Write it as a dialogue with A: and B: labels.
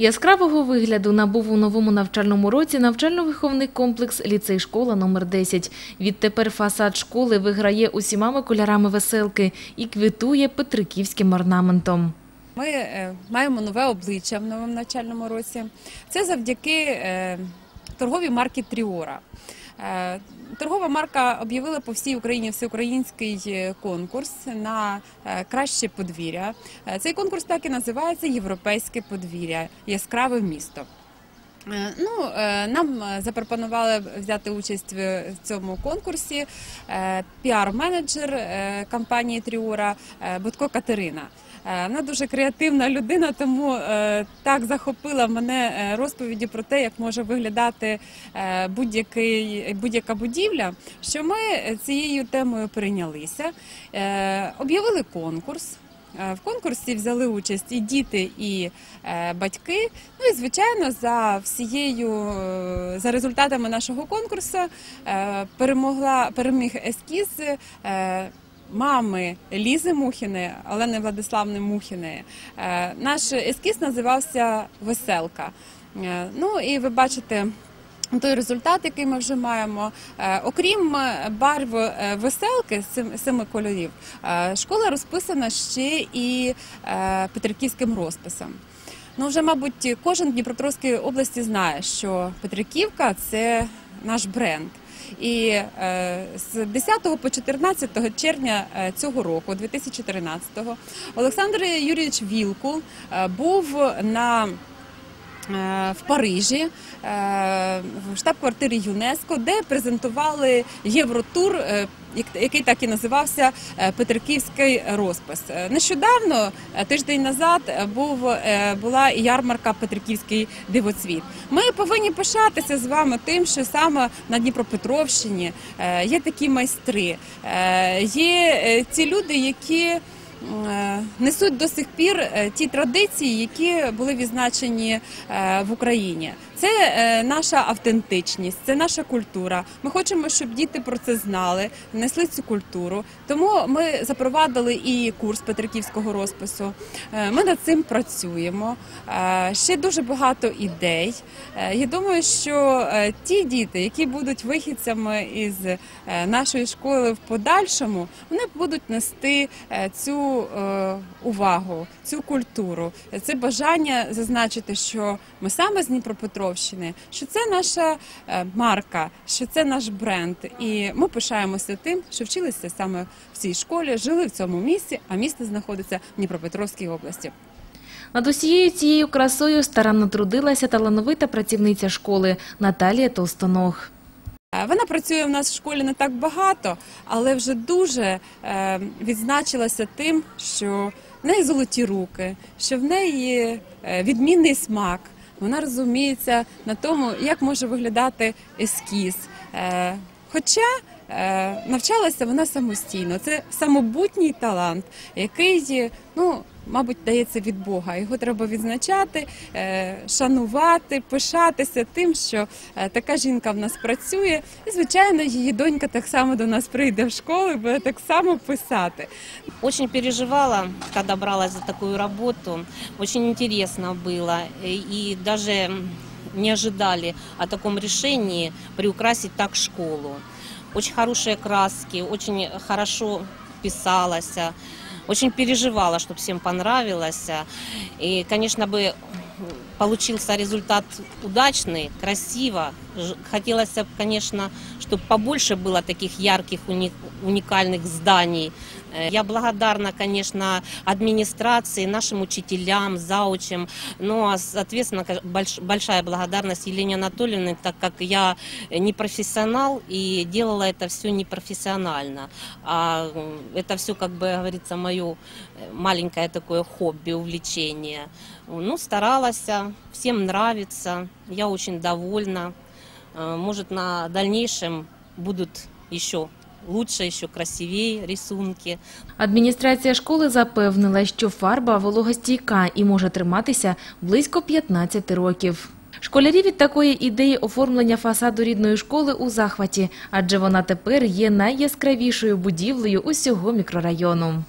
A: Яскравого вигляду набув у новому навчальному році навчально-виховний комплекс ліцей школа номер 10 Відтепер фасад школи виграє усіма кольорами веселки і квітує петриківським орнаментом.
B: Ми е, маємо нове обличчя в новому навчальному році. Це завдяки е, торговій марки Тріора. Е, Торгова марка об'явила по всій Україні всеукраїнський е, конкурс на е, краще подвір'я. Цей конкурс так і називається Європейське подвір'я Яскраве місто. Ну, нам запропонували взяти участь в цьому конкурсі піар-менеджер компанії Тріора е, Будко Катерина. Е, Вона дуже креативна людина, тому е, так захопила мене е, розповіді про те, як може виглядати будь-яка будівля. Що ми цією темою прийнялися, об'явили конкурс. В конкурсі взяли участь і діти, і батьки. Ну і звичайно, за всією за результатами нашого конкурсу перемогла переміг ескіз. Мами Лізи Мухіни, Олени Владиславни Мухіної. Е, Наш ескіз називався Веселка. Е, Ну і ви бачите той результат, який ми вже маємо. Е, Окрім барв веселки семи кольорів, школа розписана ще і петриківським розписом. Ну, вже, мабуть, кожен в Дніпропетровській області знає, що Петриківка це наш бренд. І е, з 10 по 14 червня е, цього року, 2013-го, Олександр Юрійович Вілкул е, був на в Парижі е, в штаб-квартирі ЮНЕСКО, де презентували євротур, е, як- який так і називався е, Петриківський розпис. Е, Нещодавно, е, тиждень назад, е, був е, була ярмарка Петриківський дивоцвіт. Ми повинні пишатися з вами тим, що саме на Дніпропетровщині е, є такі майстри, е, є е, ці люди, які е, несуть до сих пір е, ті традиції, які були відзначені е, в Україні. Це е, наша автентичність, це наша культура. Ми хочемо, щоб діти про це знали, несли цю культуру. Тому ми запровадили і курс Петриківського розпису. Е, Ми над цим працюємо. Е, Ще дуже багато ідей. Я думаю, що ті діти, які будуть вихідцями із нашої школи в подальшому, вони будуть нести цю увагу, цю культуру, це бажання зазначити, що ми саме з Дніпропетровщини, що це наша е, марка, що це наш бренд, і ми пишаємося тим, що вчилися саме в цій школі, жили в цьому місці, а місто знаходиться в Дніпропетровській області.
A: Над усією цією красою старанно трудилася талановита працівниця школи Наталія Толстоног.
B: Е, Вона працює в нас в школі не так багато, але вже дуже е, відзначилася тим, що в неї золоті руки, що в неї відмінний смак. Вона розуміється на тому, як може виглядати ескіз. Е, хоча навчалася вона самостійно. Це самобутній талант, який, ну, мабуть, дається від Бога. Його треба відзначати, е, шанувати, пишатися тим, що е, така жінка в нас працює. І, звичайно, її донька так само до нас прийде в школу і буде так само писати.
C: Очень переживала, когда бралась за работу. Очень интересно было. И и даже не ожидали о таком решении приукрасить так школу Очень хорошие краски, очень хорошо писалось. Очень переживала, чтобы всем понравилось. И, конечно, бы получился результат удачный, красиво. Ж- Хотелось, бы, конечно, чтобы побольше было таких ярких, уни- уникальных зданий. Э, Я благодарна, конечно, администрации, нашим учителям, заучам. Ну, а, соответственно, большая благодарность Елене Анатольевне, так как я не профессионал и делала это все непрофессионально. А это все, как бы говорится, мое маленькое такое хобби, увлечение. Ну, старалась, всем нравится, я очень довольна. Э, Может, на дальнейшем будут еще лучше, еще красивее рисунки.
A: Адміністрація школи запевнила, що фарба вологостійка і може триматися близько 15 років. Школярі від такої ідеї оформлення фасаду рідної школи у захваті, адже вона тепер є найяскравішою будівлею усього мікрорайону.